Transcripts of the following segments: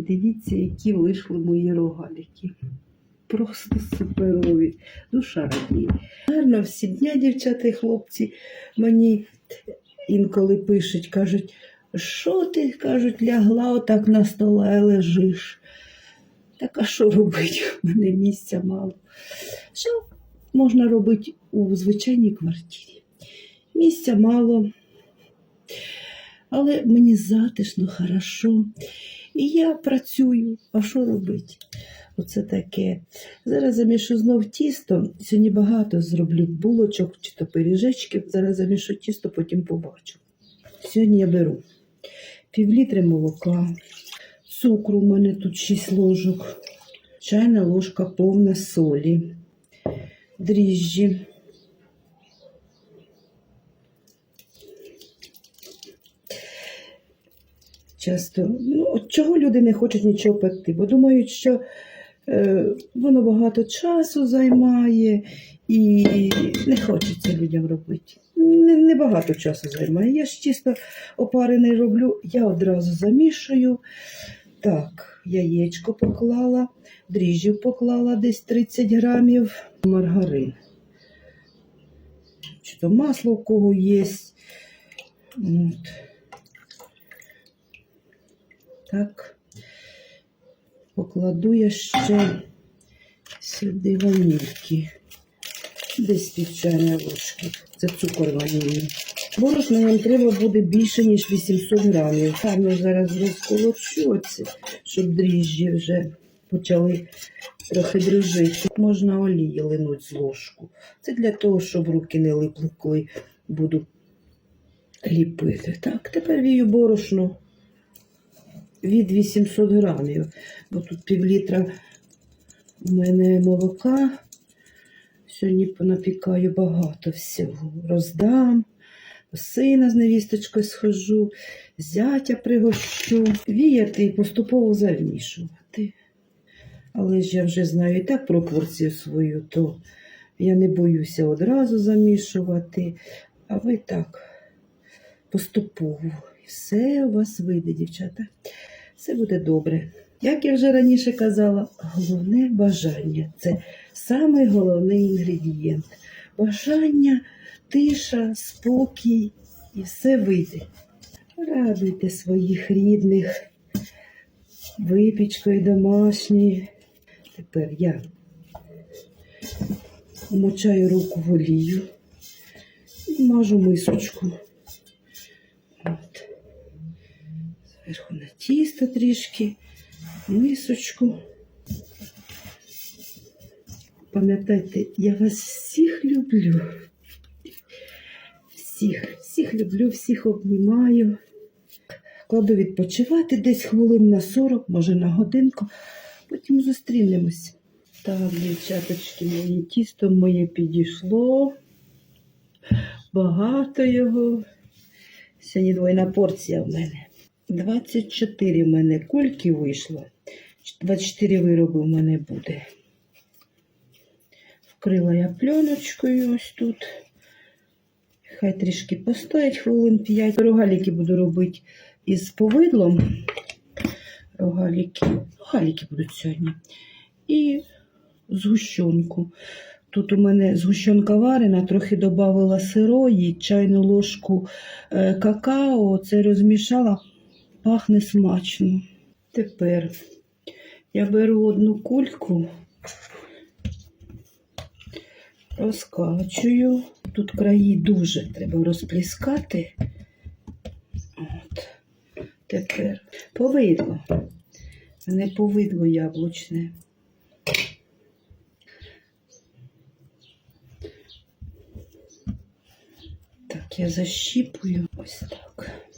Дивіться, які вийшли мої рогаліки. Просто суперові. Душа радіє. Гарно всі дня, дівчата і хлопці, мені інколи пишуть, кажуть, що ти, кажуть, лягла отак на стола і лежиш. Так а що робити? У мене місця мало. Що можна робити у звичайній квартирі? Місця мало, але мені затишно, хорошо. І я працюю. А що робити? Оце таке. Зараз замішу знов тісто. Сьогодні багато зроблю булочок чи то пиріжечків. Зараз замішу тісто, потім побачу. Сьогодні я беру пів літри молока, цукру у мене тут 6 ложок, чайна ложка повна солі, дріжджі. Часто, ну, от чого люди не хочуть нічого пекти, бо думають, що е, воно багато часу займає і не хочеться людям робити. Не, не багато часу займає. Я ж чисто опарений роблю, я одразу замішую. Так, яєчко поклала, дріжджів поклала десь 30 грамів, маргарин. Чи то масло у кого є. От. Так, покладу я ще сюди ванільки. Десь пів чайної ложки. Це цукор ванільний. Борошна нам треба буде більше, ніж 800 грамів. Гарно зараз розколочу оце, щоб дріжджі вже почали трохи дрожити. Можна олії линуть з ложку. Це для того, щоб руки не липли, коли буду ліпити. Так, тепер вію борошно від 800 грамів, бо тут пів літра у мене молока. Сьогодні понапікаю багато всього. Роздам, сина з невісточкою схожу, зятя пригощу, віяти і поступово замішувати. Але ж я вже знаю і так пропорцію свою, то я не боюся одразу замішувати, а ви так поступово. Все у вас вийде, дівчата. Все буде добре. Як я вже раніше казала, головне бажання це самий головний інгредієнт. Бажання, тиша, спокій і все вийде. Радуйте своїх рідних випічкою домашньою. Тепер я вмочаю руку в олію і мажу мисочку. От. Зверху на тісто трішки, мисочку. Пам'ятайте, я вас всіх люблю. Всіх, всіх люблю, всіх обнімаю. Кладу відпочивати десь хвилин на 40, може на годинку. Потім зустрінемось. Так, дівчаточки, моє тісто моє підійшло. Багато його. Сьогодні двойна порція в мене. 24 в мене кульки вийшло. 24 вироби в мене буде. Вкрила я пленочкою ось тут. Хай трішки постоять хвилин 5. Рогаліки буду робити із повидлом. Рогаліки. Рогаліки будуть сьогодні. І згущенку. Тут у мене згущенка варена, трохи додавала сирої, чайну ложку е, какао. Це розмішала, пахне смачно. Тепер я беру одну кульку, розкачую. Тут краї дуже треба розпліскати. От. Тепер повидло. Не повидло яблучне. Так, я защіпую ось так.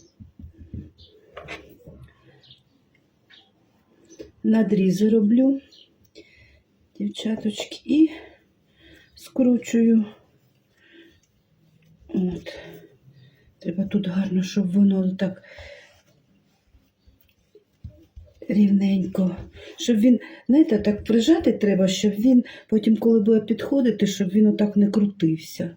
Надрізи роблю, дівчаточки, і скручую. От. Треба тут гарно, щоб воно так рівненько. Щоб він, знаєте, так прижати треба, щоб він потім, коли буде підходити, щоб він отак не крутився.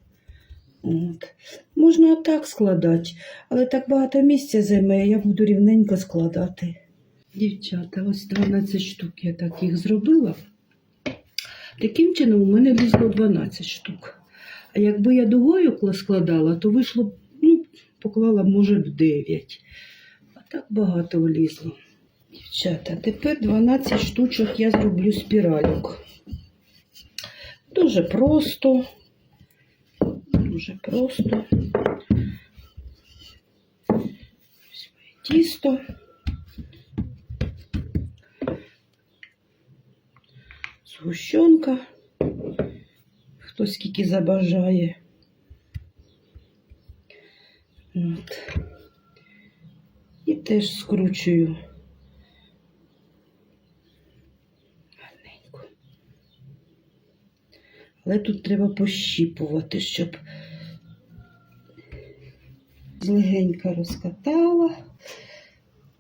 От. Можна отак складати, але так багато місця займе, я буду рівненько складати. Дівчата, ось 12 штук я так їх зробила. Таким чином у мене влізло 12 штук. А якби я дугою складала, то вийшло, ну, поклала, може, в 9. А так багато влізло. Дівчата, тепер 12 штучок я зроблю спіральок. Дуже просто. Дуже просто. Ось моє тісто. Згущенка. Хто скільки забажає. От. І теж скручую. Гарненько. Але тут треба пощіпувати, щоб злегенька розкатала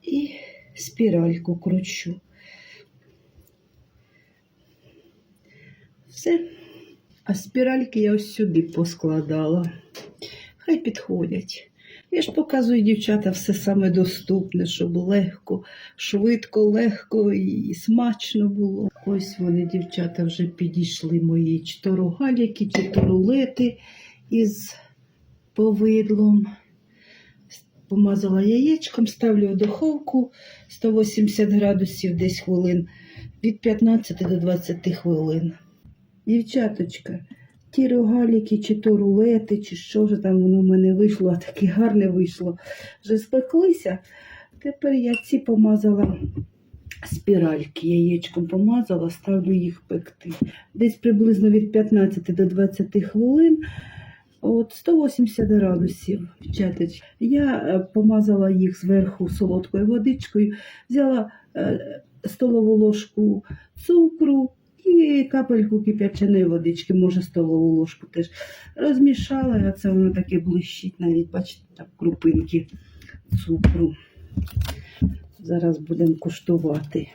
і спіральку кручу. Все. А спіральки я ось сюди поскладала. Хай підходять. Я ж показую, дівчата, все саме доступне, щоб легко, швидко, легко і смачно було. Ось вони, дівчата, вже підійшли мої чи то рогаліки, чи то рулети із повидлом. Помазала яєчком, ставлю в духовку 180 градусів десь хвилин, від 15 до 20 хвилин. Дівчаточка, ті рогаліки, чи то рулети, чи що ж там воно в мене вийшло, а таке гарне вийшло. Вже спеклися. Тепер я ці помазала спіральки, яєчком помазала, ставлю їх пекти. Десь приблизно від 15 до 20 хвилин. От 180 градусів. Дівчаточки. Я е, помазала їх зверху солодкою водичкою, взяла е, столову ложку цукру і капельку кип'яченої водички, може столову ложку теж. Розмішала, а це воно таке блищить, навіть, бачите, так крупинки цукру. Зараз будемо куштувати.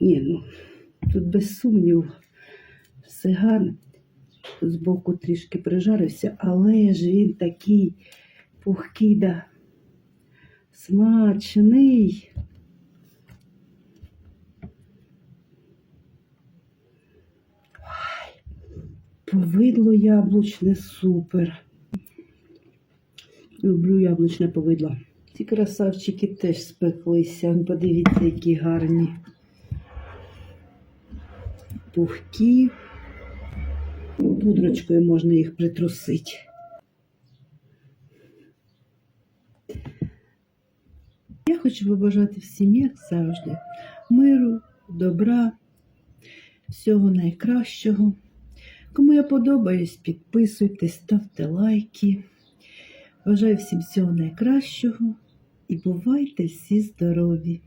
Ні, ну, тут без сумніву все гарно. Збоку трішки прижарився, але ж він такий пухкий, да, смачний. Повидло яблучне супер. Люблю яблучне повидло. Ці красавчики теж спеклися. Подивіться, які гарні. Пухкі. Пудрочкою можна їх притрусити. Я хочу побажати всім, як завжди, миру, добра, всього найкращого. Кому я подобаюсь, підписуйтесь, ставте лайки. Бажаю всім всього найкращого і бувайте всі здорові!